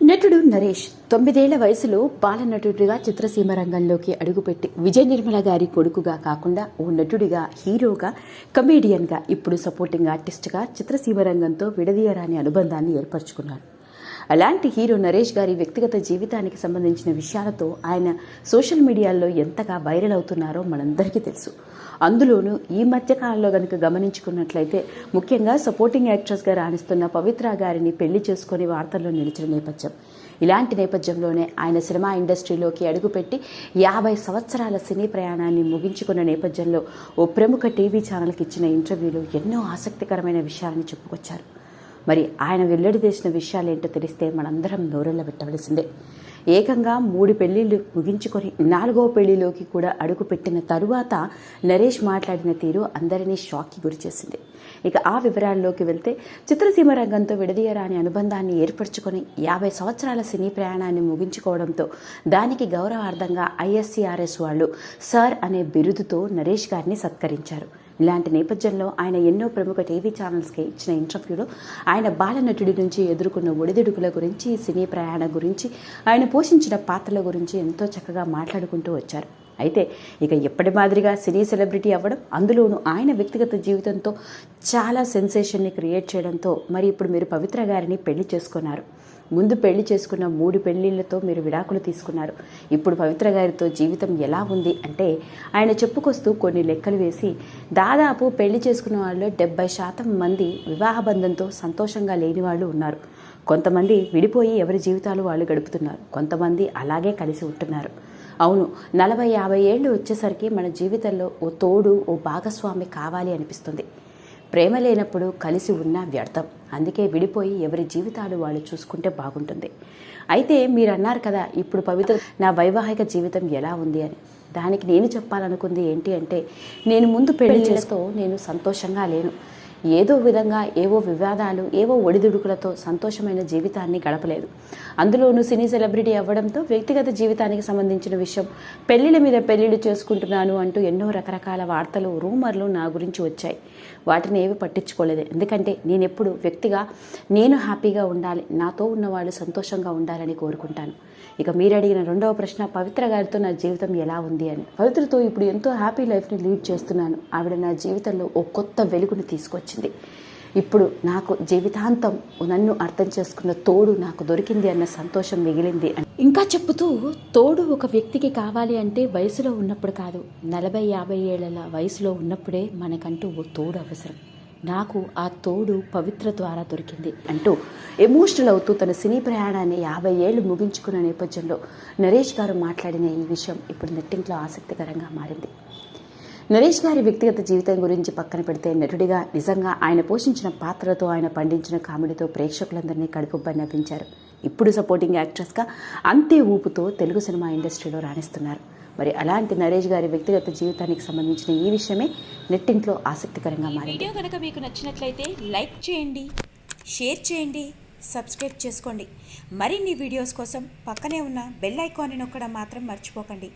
నటుడు నరేష్ తొమ్మిదేళ్ళ వయసులో బాలనటుడిగా చిత్రసీమ రంగంలోకి అడుగుపెట్టి విజయ నిర్మల గారి కొడుకుగా కాకుండా ఓ నటుడిగా హీరోగా కమేడియన్గా ఇప్పుడు సపోర్టింగ్ ఆర్టిస్ట్గా చిత్రసీమ రంగంతో విడదీయరాని అనుబంధాన్ని ఏర్పరచుకున్నాడు. అలాంటి హీరో నరేష్ గారి వ్యక్తిగత జీవితానికి సంబంధించిన విషయాలతో ఆయన సోషల్ మీడియాలో ఎంతగా వైరల్ అవుతున్నారో మనందరికీ తెలుసు. అందులోనూ ఈ మధ్యకాలంలో కనుక గమనించుకున్నట్లయితే ముఖ్యంగా సపోర్టింగ్ యాక్ట్రెస్గా రాణిస్తున్న పవిత్ర గారిని పెళ్ళి చేసుకుని వార్తల్లో నిలిచిన నేపథ్యం. ఇలాంటి నేపథ్యంలోనే ఆయన సినిమా ఇండస్ట్రీలోకి అడుగుపెట్టి యాభై సంవత్సరాల సినీ ప్రయాణాన్ని ముగించుకున్న నేపథ్యంలో ఓ ప్రముఖ టీవీ ఛానల్కి ఇచ్చిన ఇంటర్వ్యూలో ఎన్నో ఆసక్తికరమైన విషయాలను చెప్పుకొచ్చారు. మరి ఆయన వెల్లడి చేసిన విషయాలేంటో తెలిస్తే మనందరం నోరెళ్ళ పెట్టవలసిందే. ఏకంగా మూడు పెళ్ళిళ్ళు ముగించుకొని నాలుగో పెళ్ళిలోకి కూడా అడుగుపెట్టిన తరువాత నరేష్ మాట్లాడిన తీరు అందరినీ షాక్కి గురిచేసింది ఇక ఆ వివరాల్లోకి వెళ్తే చిత్రసీమ రంగంతో విడదీయరాని అనుబంధాన్ని ఏర్పరచుకొని యాభై సంవత్సరాల సినీ ప్రయాణాన్ని ముగించుకోవడంతో దానికి గౌరవార్థంగా ఐఎస్సీఆర్ఎస్ వాళ్ళు సార్ అనే బిరుదుతో నరేష్ గారిని సత్కరించారు. ఇలాంటి నేపథ్యంలో ఆయన ఎన్నో ప్రముఖ టీవీ ఛానల్స్కి ఇచ్చిన ఇంటర్వ్యూలో. ఆయన బాలనటుడి నుంచి ఎదుర్కొన్న ఒడిదుడుకుల గురించి సినీ ప్రయాణం గురించి ఆయన పోషించిన పాత్రల గురించి ఎంతో చక్కగా మాట్లాడుకుంటూ వచ్చారు. అయితే ఇక ఎప్పటి మాదిరిగా సినీ సెలబ్రిటీ అవ్వడం అందులోనూ ఆయన వ్యక్తిగత జీవితంతో చాలా సెన్సేషన్ని క్రియేట్ చేయడంతో మరి ఇప్పుడు మీరు పవిత్ర గారిని పెళ్ళి చేసుకున్నారు. ముందు పెళ్ళి చేసుకున్న మూడు పెళ్ళిళ్ళతో మీరు విడాకులు తీసుకున్నారు. ఇప్పుడు పవిత్ర గారితో జీవితం ఎలా ఉంది అంటే ఆయన చెప్పుకొస్తూ కొన్ని లెక్కలు వేసి దాదాపు పెళ్ళి చేసుకున్న వాళ్ళు డెబ్బై శాతం మంది వివాహ బంధంతో సంతోషంగా లేని వాళ్ళు ఉన్నారు. కొంతమంది విడిపోయి ఎవరి జీవితాలు వాళ్ళు గడుపుతున్నారు. కొంతమంది అలాగే కలిసి ఉంటున్నారు. అవును నలభై యాభై ఏళ్ళు వచ్చేసరికి మన జీవితంలో ఓ తోడు ఓ భాగస్వామి కావాలి అనిపిస్తుంది. ప్రేమ లేనప్పుడు కలిసి ఉన్నా వ్యర్థం. అందుకే విడిపోయి ఎవరి జీవితాలు వాళ్ళు చూసుకుంటే బాగుంటుంది. అయితే మీరు అన్నారు కదా ఇప్పుడు పవిత్ర నా వైవాహిక జీవితం ఎలా ఉంది అని. దానికి నేను చెప్పాలనుకుంది ఏంటి అంటే నేను ముందు పెళ్ళి చేస్తూ నేను సంతోషంగా లేను. ఏదో విధంగా ఏవో వివాదాలు ఏవో ఒడిదుడుకులతో సంతోషమైన జీవితాన్ని గడపలేదు. అందులోనూ సినీ సెలబ్రిటీ అవ్వడంతో వ్యక్తిగత జీవితానికి సంబంధించిన విషయం పెళ్ళిళ్ళ మీద పెళ్ళిళ్ళు చేసుకుంటున్నాను అంటూ ఎన్నో రకరకాల వార్తలు రూమర్లు నా గురించి వచ్చాయి. వాటిని ఏవి పట్టించుకోలేదు. ఎందుకంటే నేను ఎప్పుడు వ్యక్తిగా నేను హ్యాపీగా ఉండాలి నాతో ఉన్న వాళ్ళు సంతోషంగా ఉండాలని కోరుకుంటాను. ఇక మీరు అడిగిన రెండవ ప్రశ్న పవిత్ర గారితో నా జీవితం ఎలా ఉంది అని. పవిత్రతో ఇప్పుడు ఎంతో హ్యాపీ లైఫ్ని లీడ్ చేస్తున్నాను. ఆవిడ నా జీవితంలో ఓ కొత్త వెలుగును తీసుకొచ్చి తీసుకొచ్చింది ఇప్పుడు నాకు జీవితాంతం నన్ను అర్థం చేసుకున్న తోడు నాకు దొరికింది అన్న సంతోషం మిగిలింది అని. ఇంకా చెప్పుతూ తోడు ఒక వ్యక్తికి కావాలి అంటే వయసులో ఉన్నప్పుడు కాదు నలభై యాభై ఏళ్ళ వయసులో ఉన్నప్పుడే మనకంటూ ఓ తోడు అవసరం. నాకు ఆ తోడు పవిత్ర ద్వారా దొరికింది అంటూ ఎమోషనల్ అవుతూ తన సినీ ప్రయాణాన్ని యాభై ఏళ్ళు ముగించుకున్న నేపథ్యంలో నరేష్ గారు మాట్లాడిన ఈ విషయం ఇప్పుడు నెట్టింట్లో ఆసక్తికరంగా మారింది. నరేష్ గారి వ్యక్తిగత జీవితం గురించి పక్కన పెడితే నటుడిగా నిజంగా ఆయన పోషించిన పాత్రతో ఆయన పండించిన కామెడీతో ప్రేక్షకులందరినీ కడుపుబ్బ నవ్వించారు. ఇప్పుడు సపోర్టింగ్ యాక్ట్రెస్గా అంతే ఊపుతో తెలుగు సినిమా ఇండస్ట్రీలో రాణిస్తున్నారు. మరి అలాంటి నరేష్ గారి వ్యక్తిగత జీవితానికి సంబంధించిన ఈ విషయమే నెట్టింట్లో ఆసక్తికరంగా మారింది. వీడియో కనుక మీకు నచ్చినట్లయితే లైక్ చేయండి షేర్ చేయండి సబ్స్క్రైబ్ చేసుకోండి. మరిన్ని వీడియోస్ కోసం పక్కనే ఉన్న బెల్ ఐకాన్ని నొక్కడం మాత్రం మర్చిపోకండి.